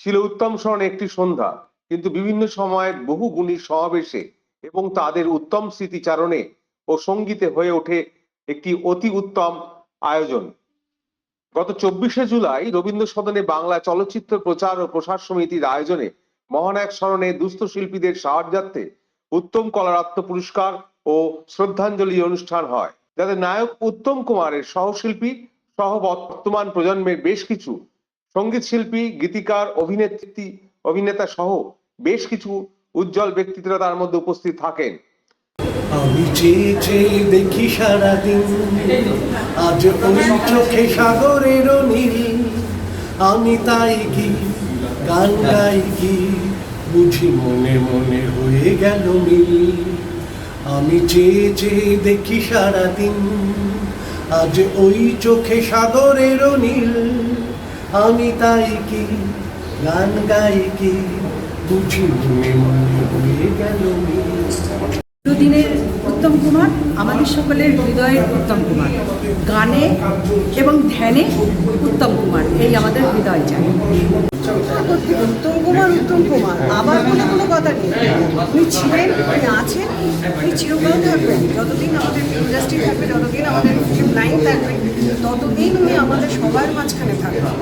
ছিল উত্তম স্মরণে একটি সন্ধ্যা। কিন্তু বিভিন্ন সময়ে বহু গুণীর সমাবেশে এবং তাদের উত্তম স্মৃতিচারণে ও সঙ্গীতে হয়ে ওঠে একটি অতি উত্তম আয়োজন। গত চব্বিশে জুলাই রবীন্দ্র সদনে বাংলা চলচ্চিত্র প্রচার ও প্রসার সমিতির আয়োজনে মহানায়ক স্মরণে দুস্থ শিল্পীদের সাহায্যার্থে উত্তম কলারত্ন পুরস্কার ও শ্রদ্ধাঞ্জলি অনুষ্ঠান হয়। যাতে নায়ক উত্তম কুমারের সহশিল্পী সহ বর্তমান প্রজন্মের বেশ কিছু সংগীত শিল্পী গীতিকার, অভিনেত্রী, অভিনেতা সহ বেশ কিছু উজ্জ্বল ব্যক্তিত্বরা তার মধ্যে উপস্থিত থাকেন। আমি চেয়ে চেয়ে দেখি সারাদিন, আজ ওই চোখে সাগরের নীল। আমি তাই কি, গান গাই কি, বুঝি মনে মনে হয়ে গেল মিল। আমি চেয়ে চেয়ে দেখি সারাদিন, আজ ওই চোখে সাগরের নীল। আমি তাই কি গান গাই কি? বুঝি মনে মনে হয়ে গেল দুদিনের উত্তম কুমার, আমাদের সকলের হৃদয়ের উত্তম কুমার। গানে এবং ধ্যানে উত্তম কুমার এই আমাদের হৃদয় চাই। উত্তম কুমার উত্তম কুমার আবার কোনো কোনো কথা নেই। উনি ছিলেন উনি আছেন উনি চিরকাল থাকবেন। যতদিন আমাদের ইন্ডাস্ট্রি থাকবে যতদিন আমাদের ফিল্ম লাইন থাকবে ততদিন উনি আমাদের সবার মাঝখানে থাকবেন।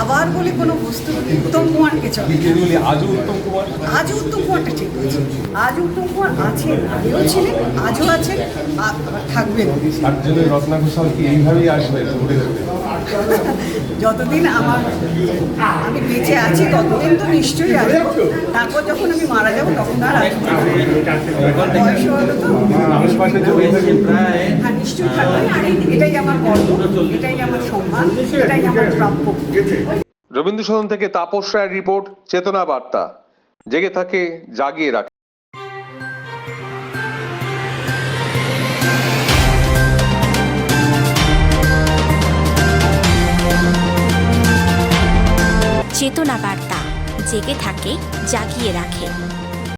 আবার বলে কোনো বস্তু উত্তম কুমারকে চলে আজও উত্তম কুমার? আজও উত্তম কুমারটা ঠিক আছে আজ উত্তম কুমার আছেন আগেও ছিলেন আজও আছেন থাকবেন। তার জন্য রত্না ঘোষাল কি এইভাবেই আসবে যতদিন আমার আমি বেঁচে আছি, ততদিন তো নিশ্চয়ই আসব তারপর যখন আমি মারা যাব, তখন আর হ্যাঁ রবীন্দ্র সদন থেকে তাপস রায়ের রিপোর্ট, চেতনা বার্তা। জেগে থাকে, জাগিয়ে রাখে। বার্তা জেগে থাকে জাগিয়ে রাখে।